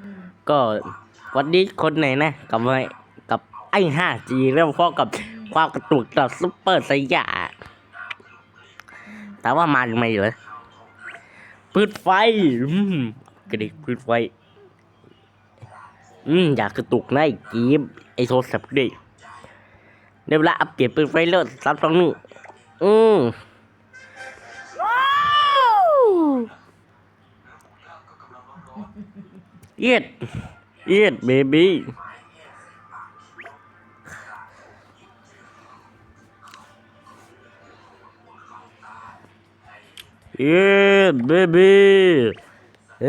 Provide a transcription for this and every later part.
อืมก็วันนี้คนไหนนะกับไอ้กับไอ้ 5G เรื่องพอกับความกระตุกต่อซุปเปอร์สยาแต่ว่ามันไม่เลยปืดไฟอืมกระดิกปืดไฟ อืมอยากกระตุกนะไอ้กีบไอ้โทรศัพท์ดิเดี๋ยวเวลาอัปเกรดปืนไฟเลิศซับสองหนึ่งอืม เย็ดเย็ดเบบี้เย็ดเบบี้เ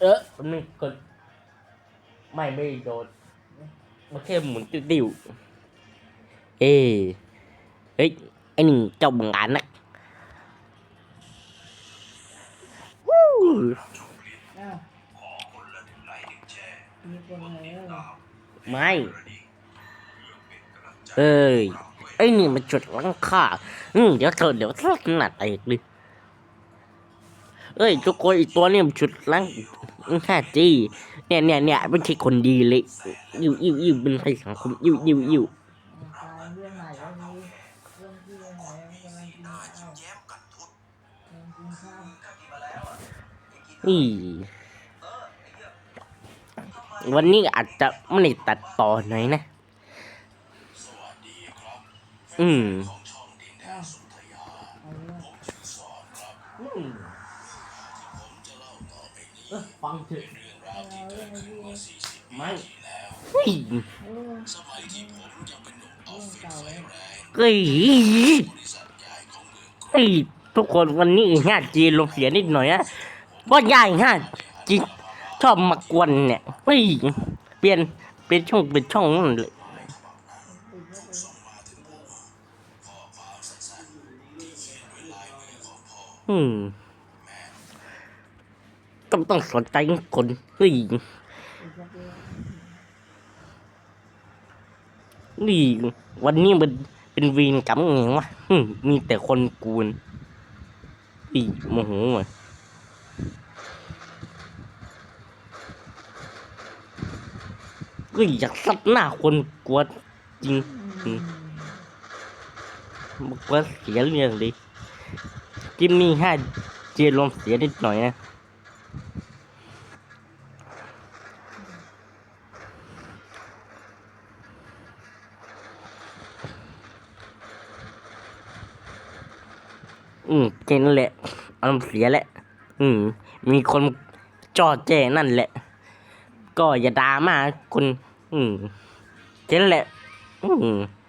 เออแป๊บนึงกดไม่ไม่โดนมันแค่หมุนติ้วๆเอ้ยเฮ้ยไอ้นี่เจ้าบังอาจนะวู้อ้าวมีคนอะไรแล้วเหรอไม่เอ้ยไอ้นี่มันจุดหลังคาอืมเดี๋ยวเธอเดี๋ยวเธอหนัดเอกดิเอ้ยทุกคนอีกตัวเนี่ยมันจุดหลัง แค่จี้ เนี่ยเนี่ยเนี่ยไม่ใช่คนดีเลยอยู่อยู่อยู่เป็นภัยสังคมอยู่อยู่อยู่ตายเรื่องไหนวะนี่เรื่องที่เรื่องไหนกำลังกินข้าวกำลังกินข้าวนี่วันนี้อาจจะไม่ได้ตัดต่อหน่อยนะ อืม อ้าวเอาเรื่อง เออฟังเถอะเอาเรื่องไอ้ที่เรื่องไม่เฮ้ยเรื่องเก่าเลยเฮ้ยเฮ้ยทุกคนวันนี้ห้าจีลงเสียนิดหน่อยนะว่าใหญ่ห้าจีชอบมากวนเนี่ยเฮ้ยเปลี่ยนเป็นช่องเป็นช่องนั่นเลยอืม ต้องต้องสนใจคนเฮ้ยอีกสักเรื่องนี่วันนี้มันเป็นวีนกำไงวะมีแต่คนกวนอีโมโหว่ะก็อยากซัดหน้าคนกวนจริงมบอกว่เสียเรื่องเลยกิมมี่ห้าเจลมเสียนิดหน่อยนะ อืมเจนั้นแหละอารมณ์เสียแหละ อืม มีคนจอดแจ้นั่นแหละ ก็อย่าด่ามาคนอืมเจนั้นแหละ อืม